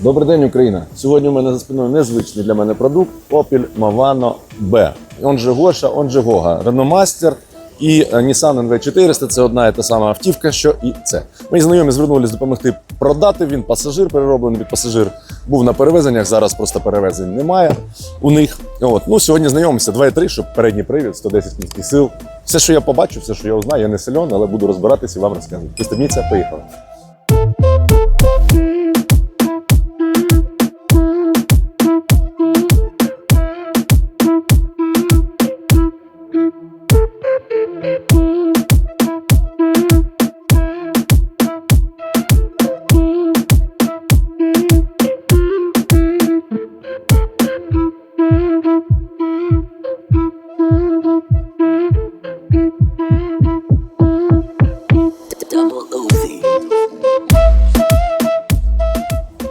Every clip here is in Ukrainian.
Добрий день, Україна! Сьогодні у мене за спиною незвичний для мене продукт Opel Movano B. Он же Гоша, он же Гога. Реномастер і е, Nissan NV400 це одна і та сама автівка, що і це. Мої знайомі звернулись допомогти продати. Він пасажир перероблений під пасажир. Був на перевезеннях. Зараз просто перевезень немає у них. От ну сьогодні знайомимося 2,3, щоб передній привід, 110 кінських сил. Все, що я побачу, все, що я узнаю, я не сильон, але буду розбиратися і вам розказувати. Пристебніться, поїхали.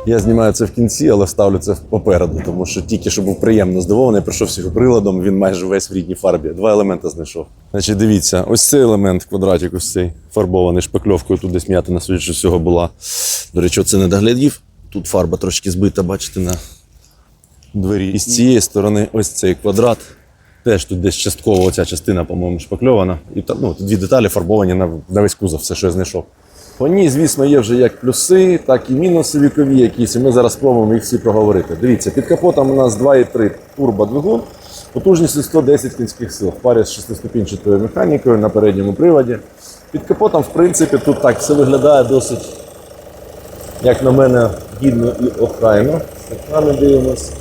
Я знімаю це в кінці, але ставлю це попереду, тому що тільки що був приємно здивований, прийшов з його приладом, він майже весь в рідній фарбі. Два елементи знайшов. Значить, дивіться, ось цей елемент, квадратик, ось цей фарбований шпакльовкою, тут десь м'ятина, судячи всього, була. До речі, це не доглядів. Тут фарба трошки збита, бачите, на двері. І з цієї сторони ось цей квадрат. Теж тут десь частково оця частина, по-моєму, шпакльована. І та, ну, дві деталі фарбовані на, на весь кузов, все, що я знайшов. По ній, звісно, є вже як плюси, так і мінуси вікові якісь. І ми зараз спробуємо їх всі проговорити. Дивіться, під капотом у нас 2,3 турбодвигун, потужністю 110 кінських сил в парі з шестиступінчатою механікою на передньому приводі. Під капотом, в принципі, тут так все виглядає досить, як на мене, гідно і охайно. Так дивимось.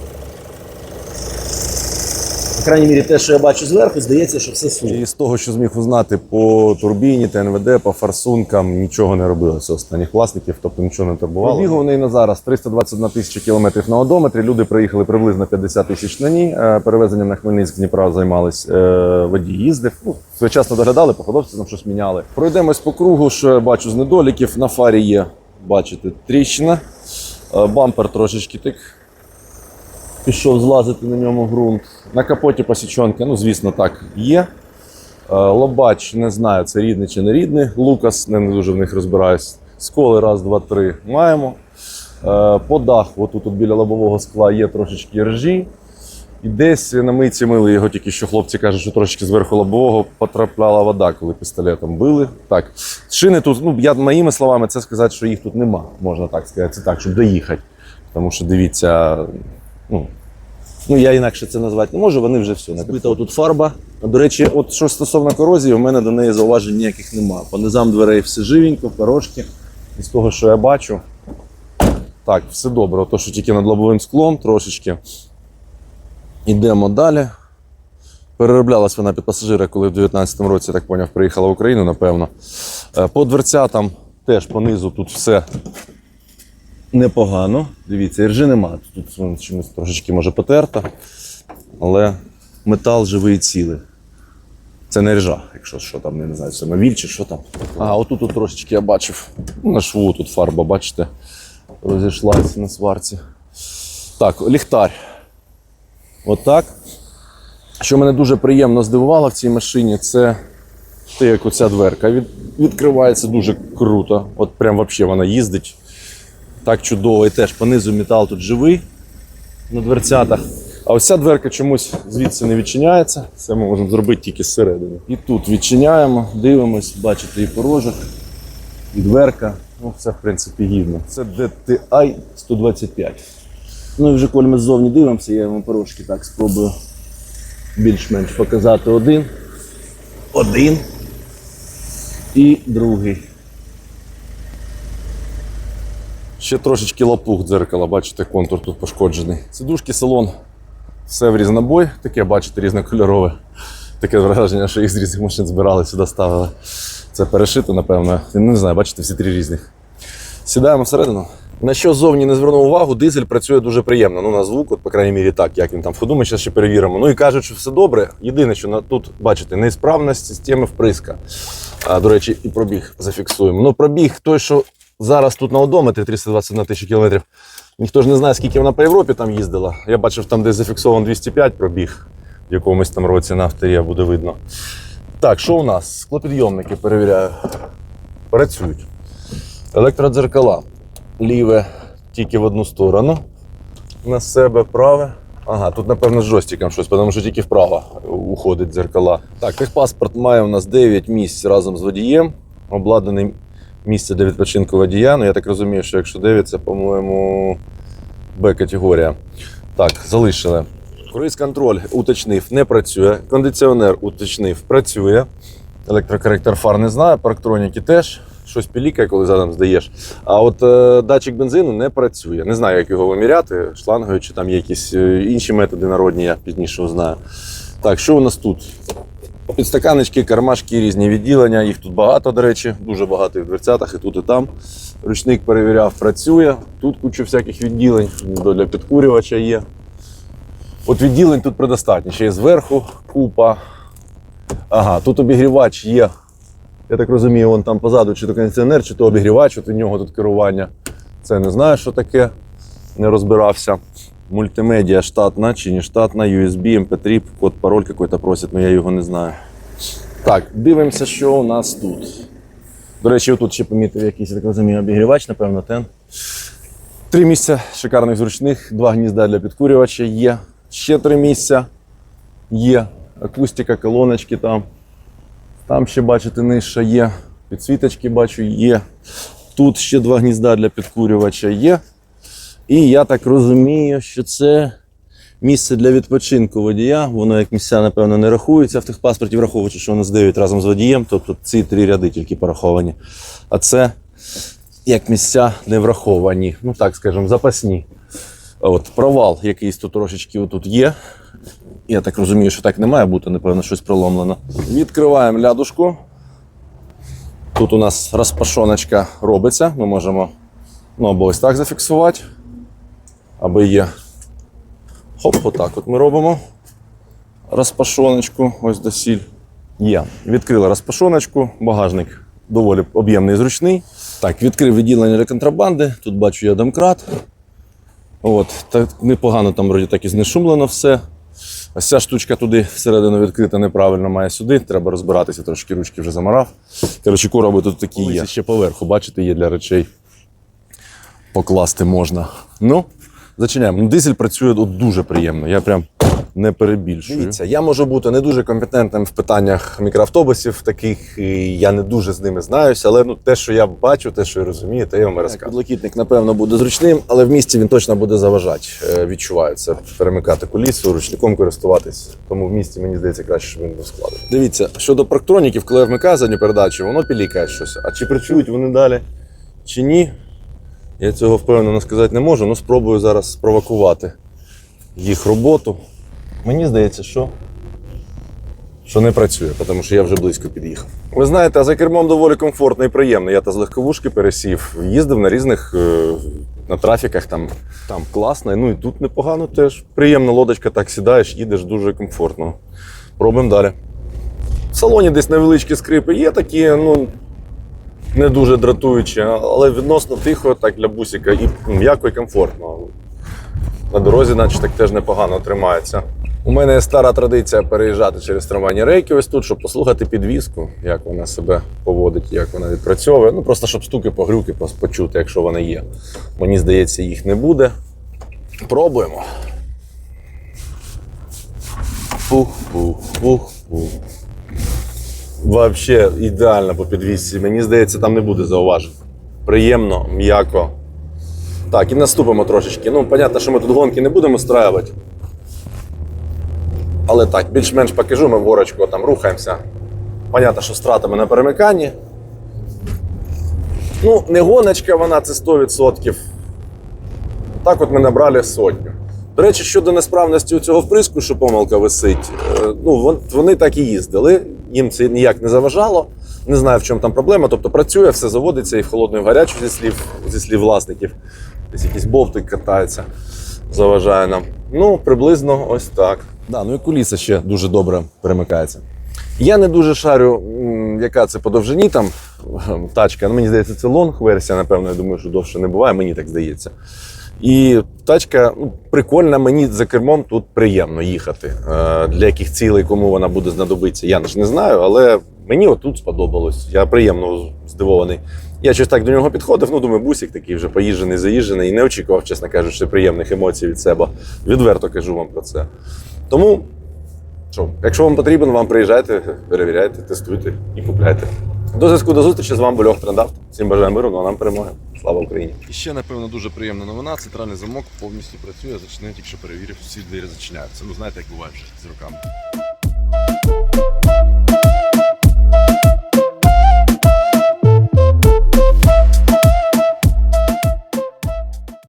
Крайній мірі, те, що я бачу зверху, здається, що все супер. І з того, що зміг узнати по турбіні, ТНВД, по форсункам, нічого не робилося останніх власників, тобто нічого не турбувало. Пробігу в неї на зараз 321 тисяча кілометрів на одометрі. Люди приїхали приблизно 50 тисяч на ній. Е, Перевезенням на Хмельницьк Дніпра займались е, водій їздив. Ну, своєчасно доглядали, походовці там щось міняли. Пройдемось по кругу, що я бачу з недоліків. На фарі є, бачите, тріщина. Е, Бампер трошечки так пішов злазити на ньому ґрунт. На капоті посічонки, ну звісно, так є. Е, Лобач, не знаю, це рідний чи не рідний. Лукас, не дуже в них розбираюсь. Сколи раз, два, три маємо. Е, По даху, отут тут біля лобового скла є трошечки ржі. І десь на мийці мили його тільки що хлопці кажуть, що трошечки зверху лобового потрапляла вода, коли пістолетом били. Так, шини тут, ну я моїми словами, це сказати, що їх тут нема, можна так сказати, це так, щоб доїхати. Тому що дивіться, ну, ну я інакше це назвати не можу, вони вже все. Збита отут фарба. До речі, от що стосовно корозії, у мене до неї зауважень ніяких нема. По низам дверей все живенько, порошки. І з того, що я бачу, так, все добре. Ото, що тільки над лобовим склом трошечки. Ідемо далі. Перероблялась вона під пасажира, коли в 2019 році, так поняв, приїхала в Україну, напевно. Е, По дверцятам теж понизу тут все непогано. Дивіться, іржи нема. Тут чимось трошечки може потерто, але метал живий і цілий. Це не ржа, якщо що там, не знаю, самовіль чи що там. А, отут тут трошечки я бачив. Ну, На шву тут фарба, бачите, розійшлася на сварці. Так, ліхтар. Отак. Що мене дуже приємно здивувало в цій машині, це те, як оця дверка від, відкривається дуже круто. От прям взагалі вона їздить так чудово. І теж понизу метал тут живий на дверцятах. А ось ця дверка чомусь звідси не відчиняється. Це ми можемо зробити тільки зсередини. І тут відчиняємо, дивимось, бачите, і порожок, і дверка. Ну, це, в принципі, гідно. Це DTI 125. Ну і вже коли ми ззовні дивимося, я вам порожки так спробую більш-менш показати один. Один. І другий. Ще трошечки лопух дзеркала, бачите, контур тут пошкоджений. Сидушки, салон, все в різнобой, таке, бачите, різнокольорове. Таке враження, що їх з різних машин збирали, сюди ставили. Це перешито, напевно. Не знаю, бачите, всі три різних. Сідаємо всередину. На що зовні не звернув увагу, дизель працює дуже приємно. Ну, на звук, от, по крайній мірі, так, як він там в ходу, ми зараз ще перевіримо. Ну і кажуть, що все добре. Єдине, що на, тут, бачите, неісправність системи вприска. А, до речі, і пробіг зафіксуємо. Ну, пробіг той, що зараз тут на одометрі 321 тисяча кілометрів. Ніхто ж не знає, скільки вона по Європі там їздила. Я бачив, там десь зафіксовано 205 пробіг в якомусь там році на авторія буде видно. Так, що у нас? Склопідйомники перевіряю. Працюють. Електродзеркала. Ліве тільки в одну сторону. На себе праве. Ага, тут, напевно, з джойстиком щось, тому що тільки вправо уходить дзеркала. Так, техпаспорт має у нас 9 місць разом з водієм. Обладнаний місце для відпочинку водія. Ну, я так розумію, що якщо 9, це, по-моєму, Б-категорія. Так, залишили. Круїз контроль уточнив, не працює. Кондиціонер уточнив, працює. Електрокоректор фар не знаю, парктроніки теж. Щось пілікає, коли задом здаєш. А от е, датчик бензину не працює. Не знаю, як його виміряти, шлангою, чи там є якісь е, інші методи народні, я пізніше узнаю. Так, що у нас тут? Підстаканечки, кармашки, різні відділення. Їх тут багато, до речі, дуже багато в дверцятах, і тут, і там. Ручник перевіряв, працює. Тут куча всяких відділень, для підкурювача є. От відділень тут предостатньо. Ще є зверху купа. Ага, тут обігрівач є. Я так розумію, вон там позаду чи то кондиціонер, чи то обігрівач, от у нього тут керування. Це не знаю, що таке, не розбирався. Мультимедіа штатна чи не штатна, USB, MP3, код, пароль какой-то просять, але я його не знаю. Так, дивимося, що у нас тут. До речі, отут ще помітив якийсь, так розумію, обігрівач, напевно, тен. Три місця шикарних зручних, два гнізда для підкурювача є. Ще три місця є. Акустика, колоночки там. Там ще, бачите, нижче є. Підсвіточки бачу, є. Тут ще два гнізда для підкурювача є. І я так розумію, що це місце для відпочинку водія. Воно як місця, напевно, не рахується в тих паспорті, враховуючи, що воно з 9 разом з водієм, тобто ці три ряди тільки пораховані. А це як місця не враховані, ну так скажемо, запасні. От провал якийсь тут трошечки отут є. Я так розумію, що так не має бути, напевно, щось проломлено. Відкриваємо лядушку. Тут у нас розпашоночка робиться. Ми можемо ну, або ось так зафіксувати, або є. Хоп, отак от ми робимо. Розпашоночку, ось досіль. Є. Відкрили розпашоночку, багажник доволі об'ємний і зручний. Так, відкрив відділення для контрабанди. Тут бачу я домкрат. От, так непогано там вроді так і знешумлено все. Ось ця штучка туди всередину відкрита неправильно має сюди. Треба розбиратися, трошки ручки вже замарав. Коротше, короби тут такі є. Ще поверху, бачите, є для речей. Покласти можна. Ну, зачиняємо. Ну, дизель працює от дуже приємно. Я прям не перебільшую. Дивіться, я можу бути не дуже компетентним в питаннях мікроавтобусів, таких і я не дуже з ними знаюся, але ну те, що я бачу, те, що я розумію, те я вам розказую. Підлокітник, напевно, буде зручним, але в місті він точно буде заважати. Е, Відчуваю це перемикати колісо, ручником користуватись. Тому в місті мені здається краще, щоб він був складений. Дивіться, щодо парктроніків, коли я вмикаю задню передачу, воно пілікає щось. А чи працюють вони далі, чи ні? Я цього впевнено сказати не можу, але спробую зараз спровокувати їх роботу. Мені здається, що, що не працює, тому що я вже близько під'їхав. Ви знаєте, за кермом доволі комфортно і приємно. Я та з легковушки пересів, їздив на різних е, на трафіках, там, там класно. Ну і тут непогано теж. Приємна лодочка, так сідаєш, їдеш дуже комфортно. Пробуємо далі. В салоні десь невеличкі скрипи є такі, ну. Не дуже дратуючі, але відносно тихо, так для бусика і м'яко і комфортно. На дорозі, наче так теж непогано тримається. У мене є стара традиція переїжджати через трамвайні рейки ось тут, щоб послухати підвіску, як вона себе поводить, як вона відпрацьовує. Ну просто щоб стуки погрюки почути, якщо вони є. Мені здається, їх не буде. Пробуємо. Пух, пух, пух, пух. Вообще ідеально по підвісці. Мені здається, там не буде зауважень. Приємно, м'яко. Так, і наступимо трошечки. Ну, понятно, що ми тут гонки не будемо страювати. Але так, більш-менш покажу, ми в горочку там рухаємося. Понятно, що з втратами на перемиканні. Ну, не гоночка вона, це 100%. Так от ми набрали сотню. До речі, щодо несправності у цього вприску, що помилка висить, е, ну вони так і їздили, їм це ніяк не заважало. Не знаю, в чому там проблема. Тобто працює, все заводиться і в холодну, і в гарячу зі слів, зі слів власників. Десь якийсь бовтик катається, заважає нам. Ну, приблизно ось так. Да, ну і куліса ще дуже добре перемикається. Я не дуже шарю, яка це по довжині там тачка. Ну, мені здається, це лонг версія, напевно, я думаю, що довше не буває, мені так здається. І тачка ну, прикольна, мені за кермом тут приємно їхати. Е, для яких цілей, кому вона буде знадобитися, я ж не знаю, але мені отут сподобалось. Я приємно здивований Я щось так до нього підходив. Ну, думаю, бусик такий вже поїжджений, заїжджений, і не очікував, чесно кажучи, приємних емоцій від себе. Відверто кажу вам про це. Тому, що, якщо вам потрібен, вам приїжджайте, перевіряйте, тестуйте і купляйте. До зв'язку до зустрічі з вами був Льох Всім бажаю миру, ну а нам перемоги. Слава Україні! І ще, напевно, дуже приємна новина. Центральний замок повністю працює, зачинив, якщо перевірив, всі двері зачиняються. Ну, знаєте, як буває вже з руками.